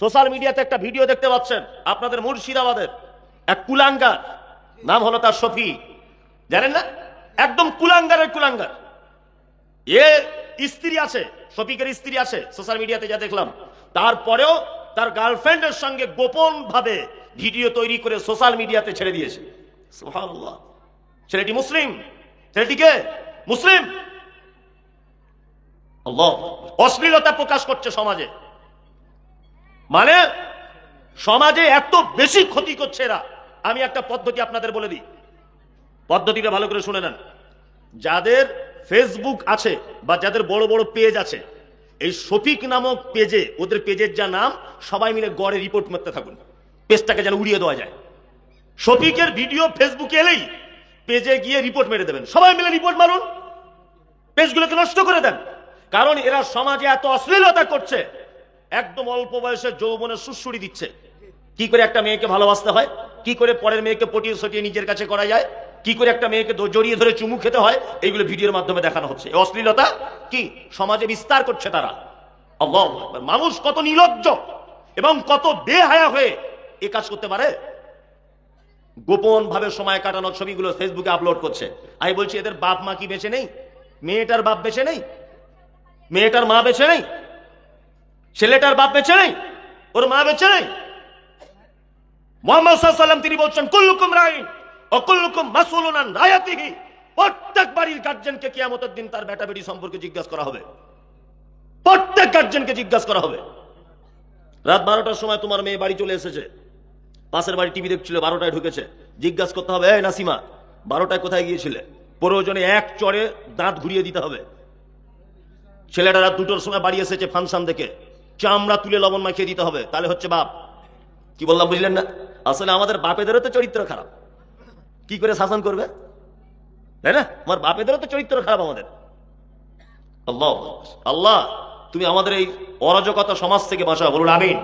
Social মিডিয়াতে একটা video দেখতে পাচ্ছেন, আপনাদের মুর্শিদাবাদের, এক কুলাঙ্গার, নাম হলো তার শফি জানেন না? একদম কুলাঙ্গারের কুলাঙ্গার। এ স্ত্রী আছে শফিকের স্ত্রী আছে, সোশ্যাল মিডিয়াতে যা দেখলাম। তারপরেও তার গার্লফ্রেন্ডের সঙ্গে গোপন ভাবে ভিডিও তৈরি করে সোশ্যাল মিডিয়াতে ছেড়ে দিয়েছে। ছেলেটি মুসলিম। ছেলেটিকে মুসলিম। অশ্লীলতা প্রকাশ করছে সমাজে। মানে সমাজে এত বেশি ক্ষতি করছে এরা। আমি একটা পদ্ধতি আপনাদের বলে দিই। পদ্ধতিটা ভালো করে শুনে নেন। যাদের ফেসবুক আছে বা যাদের বড় বড় পেজ আছে, এই শফিক নামক পেজে ওদের পেজের যা নাম, সবাই মিলে গড়ে রিপোর্ট মারতে থাকুন। পেজটাকে যেন উড়িয়ে দেওয়া যায়। শফিকের ভিডিও ফেসবুকে এলেই পেজে গিয়ে রিপোর্ট মেরে দেবেন। সবাই মিলে রিপোর্ট মারুন। পেজগুলোকে নষ্ট করে দেন। কারণ এরা সমাজে এত অশ্লীলতা করছে। একদম অল্প বয়সে যৌবনে সুশ্রুড়ি দিচ্ছে। কি করে একটা মেয়েকে ভালোবাসতে হয়? কি করে পরের মেয়েকে পটিয়ে সটিয়ে নিজের কাছে করা যায়? কি করে একটা মেয়েকে জড়িয়ে ধরে চুমু খেতে হয়? এইগুলো ভিডিওর মাধ্যমে দেখানো হচ্ছে। অশ্লীলতা কি? সমাজে বিস্তার করছে তারা। মানুষ কত নির্লজ্জ এবং কত বেহায়া হয়ে এ কাজ করতে পারে? গোপন ভাবে সময় কাটানোর ছবিগুলো ফেসবুকে আপলোড করছে। আমি বলছি, এদের বাপ মা কি বেঁচে নেই? মেয়েটার বাপ বেঁচে নেই? মেয়েটার মা বেঁচে নেই? ছেলেটার বাপ বেঁচে নেই, ওর মা বেঁচে নেই। মোহাম্মদ সাল্লাম তিনি বলছেন, কুল্লুকুম রাইন ও কুল্লুকুম মাসুলুন আন রায়াতিহি। প্রত্যেক বাড়ির গার্জেনকে কিয়ামতের দিন তার বেটা বেটি সম্পর্কে জিজ্ঞাসা করা হবে। প্রত্যেক গার্জেনকে জিজ্ঞাসা করা হবে। রাত বারোটার সময় তোমার মেয়ে বাড়ি চলে এসেছে। পাশের বাড়ি টিভি দেখছিল, বারোটায় ঢুকেছে। জিজ্ঞাসা করতে হবে, এই নাসিমা, বারোটায় কোথায় গিয়েছিলে? প্রয়োজনে এক চড়ে দাঁত ঘুরিয়ে দিতে হবে। ছেলেটা রাত দুটোর সময় বাড়ি এসেছে ফাংশন দেখে। চামড়া তুলে লবণ মাখিয়ে দিতে হবে, তাহলে হচ্ছে বাপ। কি বললাম, বুঝলেন না? আসলে আমাদের বাপেদেরও তো চরিত্র খারাপ। কি করে শাসন করবে? তাই না? আমার বাপেদেরও তো চরিত্র খারাপ আমাদের। আল্লাহ আল্লাহ, তুমি আমাদের এই অরাজকতা সমাজ থেকে বাঁচাও, বলুন, আমিন।